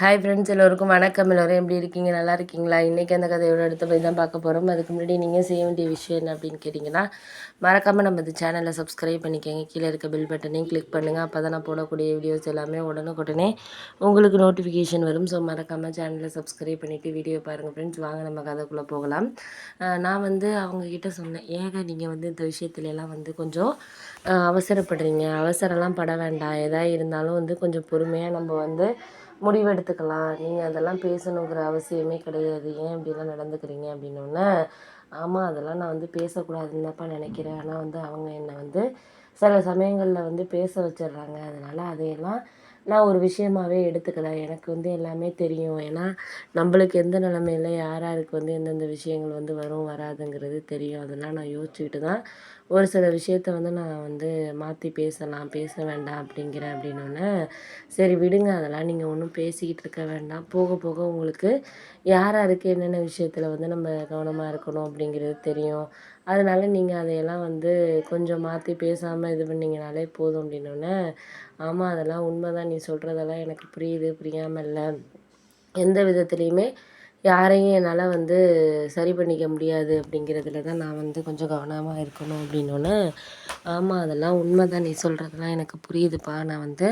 Hi friends எல்லோருக்கும் வணக்கம். எல்லோரும் எப்படி இருக்கீங்க? நல்லா இருக்கீங்களா? இன்றைக்கி அந்த கதையோட அடுத்த போய் தான் பார்க்க போகிறோம் அதுக்கு முன்னாடி நீங்கள் செய்ய வேண்டிய விஷயம் என்ன அப்படின்னு கேட்டிங்கன்னா மறக்காமல் நம்ம இந்த சேனலை சப்ஸ்கிரைப் பண்ணிக்கோங்க. கீழே இருக்க பில் பட்டனையும் கிளிக் பண்ணுங்கள் அப்போ தான் நான் போடக்கூடிய வீடியோஸ் எல்லாமே உடனுக்குடனே உங்களுக்கு நோட்டிஃபிகேஷன் வரும். ஸோ மறக்காமல் சேனலை சப்ஸ்கிரைப் பண்ணிவிட்டு வீடியோ பாருங்கள் ஃப்ரெண்ட்ஸ் வாங்க நம்ம கதைக்குள்ளே போகலாம். நான் வந்து அவங்கக்கிட்ட சொன்னேன். ஏங்க நீங்கள் வந்து இந்த விஷயத்துலலாம் வந்து கொஞ்சம் அவசரப்படுறீங்க. அவசரம்லாம் பட வேண்டாம். எதாக இருந்தாலும் வந்து கொஞ்சம் பொறுமையாக நம்ம வந்து முடிவெடுத்துக்கலாம். நீங்கள் அதெல்லாம் பேசணுங்கிற அவசியமே கிடையாது. ஏன் இப்படிலாம் நடந்துக்கிறீங்க அப்படின்னோடனே ஆமாம் அதெல்லாம் நான் வந்து பேசக்கூடாதுன்னு தான்ப்பா நினைக்கிறேன். ஆனால் வந்து அவங்க என்னை வந்து சில சமயங்களில் வந்து பேச வச்சிடுறாங்க. அதனால் அதையெல்லாம் நான் ஒரு விஷயமாவே எடுத்துக்கல. எனக்கு வந்து எல்லாமே தெரியும். ஏன்னா நம்மளுக்கு எந்த நிலமையில யார் யாருக்கு வந்து எந்தெந்த விஷயங்கள் வந்து வரும் வராதுங்கிறது தெரியும். அதெல்லாம் நான் யோசிச்சுக்கிட்டு தான் ஒரு சில விஷயத்த வந்து நான் வந்து மாற்றி பேசலாம் பேச வேண்டாம் அப்படிங்கிறேன் அப்படின்னோடனே சரி விடுங்க. அதெல்லாம் நீங்கள் ஒன்றும் பேசிக்கிட்டு இருக்க வேண்டாம். போக போக உங்களுக்கு யார் யாருக்கு என்னென்ன விஷயத்தில் வந்து நம்ம கவனமாக இருக்கணும் அப்படிங்கிறது தெரியும். அதனால் நீங்கள் அதையெல்லாம் வந்து கொஞ்சம் மாற்றி பேசாமல் இது பண்ணிங்கனாலே போதும் அப்படின்னோடனே ஆமாம் அதெல்லாம் உண்மை தான் நீ சொல்கிறதெல்லாம் எனக்கு புரியுது புரியாமல் இல்லை. எந்த விதத்துலேயுமே யாரையும் என்னால் வந்து சரி பண்ணிக்க முடியாது அப்படிங்கிறதுல தான் நான் வந்து கொஞ்சம் கவனமாக இருக்கணும் அப்படின்னோடனே ஆமாம் அதெல்லாம் உண்மை தான் நீ சொல்கிறதெல்லாம் எனக்கு புரியுதுப்பா. நான் வந்து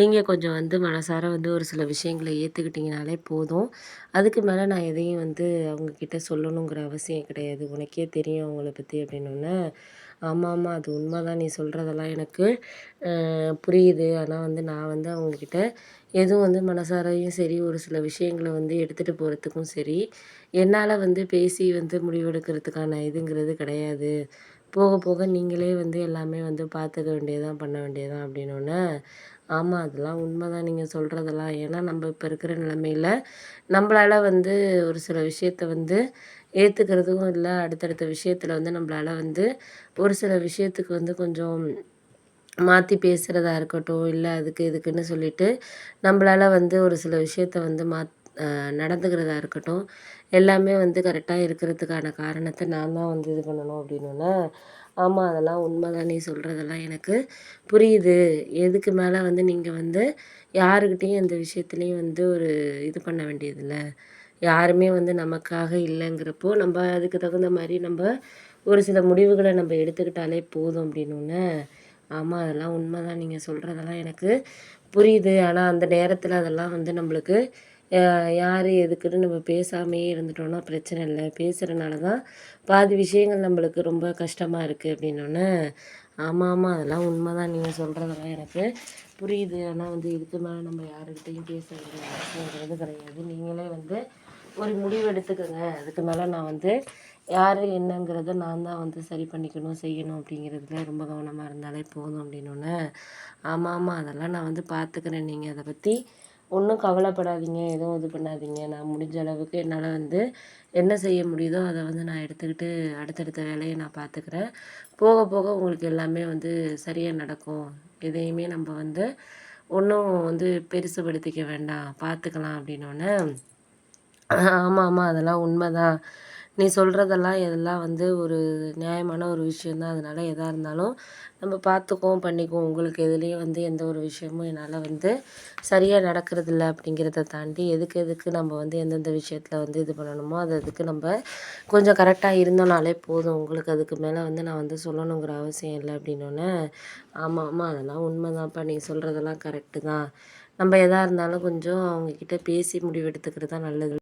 நீங்கள் கொஞ்சம் வந்து மனசார வந்து ஒரு சில விஷயங்களை ஏற்றுக்கிட்டிங்கனாலே போதும். அதுக்கு மேலே நான் எதையும் வந்து அவங்கக்கிட்ட சொல்லணுங்கிற அவசியம் கிடையாது. உனக்கே தெரியும் அவங்கள பற்றி அப்படின்னோடனே ஆமாம் ஆமாம் அது உண்மை தான் நீ சொல்கிறதெல்லாம் எனக்கு புரியுது. ஆனால் வந்து நான் வந்து அவங்கக்கிட்ட எதுவும் வந்து மனசாரையும் சரி ஒரு சில விஷயங்களை வந்து எடுத்துகிட்டு போகிறதுக்கும் சரி என்னால் வந்து பேசி வந்து முடிவெடுக்கிறதுக்கான இதுங்கிறது கிடையாது. போக போக நீங்களே வந்து எல்லாமே வந்து பார்த்துக்க வேண்டியதான் பண்ண வேண்டியதான் அப்படின்னோடனே ஆமாம் அதெல்லாம் உண்மை தான் நீங்கள் சொல்கிறதெல்லாம் ஏன்னா நம்ம இப்போ இருக்கிற நிலைமையில் நம்மளால் வந்து ஒரு சில விஷயத்த வந்து ஏற்றுக்கிறதும் இல்லை அடுத்தடுத்த விஷயத்தில் வந்து நம்மளால வந்து ஒரு சில விஷயத்துக்கு வந்து கொஞ்சம் மாற்றி பேசுகிறதா இருக்கட்டும் இல்லை அதுக்கு இதுக்குன்னு சொல்லிட்டு நம்மளால வந்து ஒரு சில விஷயத்த வந்து மாத் நடந்துக்கிறதா இருக்கட்டும். எல்லாமே வந்து கரெக்டாக இருக்கிறதுக்கான காரணத்தை நான் தான் வந்து இது பண்ணணும் அப்படின்னோன்னே ஆமாம் அதெல்லாம் உண்மை தான் நீ சொல்கிறதெல்லாம் எனக்கு புரியுது. எதுக்கு மேலே வந்து நீங்கள் வந்து யாருக்கிட்டேயும் எந்த விஷயத்துலையும் வந்து ஒரு இது பண்ண வேண்டியதில்லை. யாருமே வந்து நமக்காக இல்லைங்கிறப்போ நம்ம அதுக்கு தகுந்த மாதிரி நம்ம ஒரு சில முடிவுகளை நம்ம எடுத்துக்கிட்டாலே போதும் அப்படின்னோடனே ஆமாம் அதெல்லாம் உண்மை தான் நீங்கள் சொல்கிறதெல்லாம் எனக்கு புரியுது. ஆனால் அந்த நேரத்தில் அதெல்லாம் வந்து நம்மளுக்கு யார் எதுக்குன்னு நம்ம பேசாமையே இருந்துட்டோம்னா பிரச்சனை இல்லை. பேசுகிறனால தான் பாதி விஷயங்கள் நம்மளுக்கு ரொம்ப கஷ்டமாக இருக்குது அப்படின்னோடனே ஆமாம் ஆமாம் அதெல்லாம் உண்மை தான் நீங்கள் சொல்கிறதெல்லாம் எனக்கு புரியுது. ஆனால் வந்து இதுக்கு மேலே நம்ம யாருக்கிட்டையும் பேச வேண்டிய அவசியங்கிறது கிடையாது. நீங்களே வந்து ஒரு முடிவு எடுத்துக்கோங்க. அதுக்கு மேலே நான் வந்து யார் என்னங்கிறத நான் தான் வந்து சரி பண்ணிக்கணும் செய்யணும் அப்படிங்கிறதுல ரொம்ப கவனமாக இருந்தாலே போதும் அப்படின்னோடனே ஆமாம் ஆமாம் அதெல்லாம் நான் வந்து பார்த்துக்கிறேன் நீங்கள் அதை பற்றி ஒன்றும் கவலைப்படாதீங்க எதுவும் இது பண்ணாதீங்க. நான் முடிஞ்ச அளவுக்கு என்னால் வந்து என்ன செய்ய முடியுதோ அதை வந்து நான் எடுத்துக்கிட்டு அடுத்தடுத்த வேலையை நான் பார்த்துக்கிறேன் போக போக உங்களுக்கு எல்லாமே வந்து சரியாக நடக்கும். எதையுமே நம்ம வந்து ஒன்றும் வந்து பெருசுபடுத்திக்க வேண்டாம். பார்த்துக்கலாம் அப்படின்னோடனே ஆமாம் ஆமாம் அதெல்லாம் உண்மை தான் நீ சொல்கிறதெல்லாம் இதெல்லாம் வந்து ஒரு நியாயமான ஒரு விஷயந்தான் அதனால் எதாக இருந்தாலும் நம்ம பார்த்துக்குவோம் பண்ணிக்குவோம். உங்களுக்கு எதுலேயும் வந்து எந்த ஒரு விஷயமும் என்னால் வந்து சரியாக நடக்கிறதில்ல அப்படிங்கிறத தாண்டி எதுக்கு எதுக்கு நம்ம வந்து எந்தெந்த விஷயத்தில் வந்து இது பண்ணணுமோ அது அதுக்கு நம்ம கொஞ்சம் கரெக்டாக இருந்தோம்னாலே போதும். உங்களுக்கு அதுக்கு மேலே வந்து நான் வந்து சொல்லணுங்கிற அவசியம் இல்லை அப்படின்னோடனே ஆமாம் ஆமாம் அதெல்லாம் உண்மை தான்ப்பா நீ சொல்கிறதெல்லாம் கரெக்டு தான். நம்ம எதாக இருந்தாலும் கொஞ்சம் அவங்கக்கிட்ட பேசி முடிவெடுத்துக்கிறது தான் நல்லது.